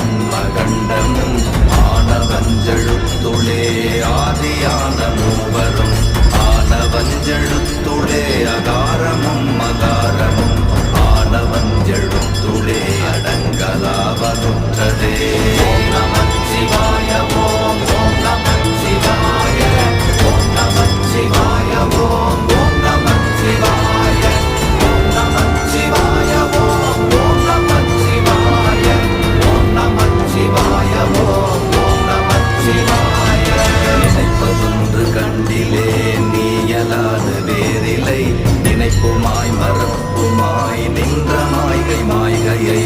ஆதியானமும் அகண்டமும் ஆனவஞ்செழுத்துளே ஆதியான மூவரும் ஆனவஞ்செழுத்துளே அகாரமும் அகாரமும் ஆனவஞ்செழுத்துளே அடங்கலாவனுற்றதே நீ இயலாது வேறில்லை? நினைப்புமாய் மறப்புமாய் நின்ற மாய்கை மாய்கையை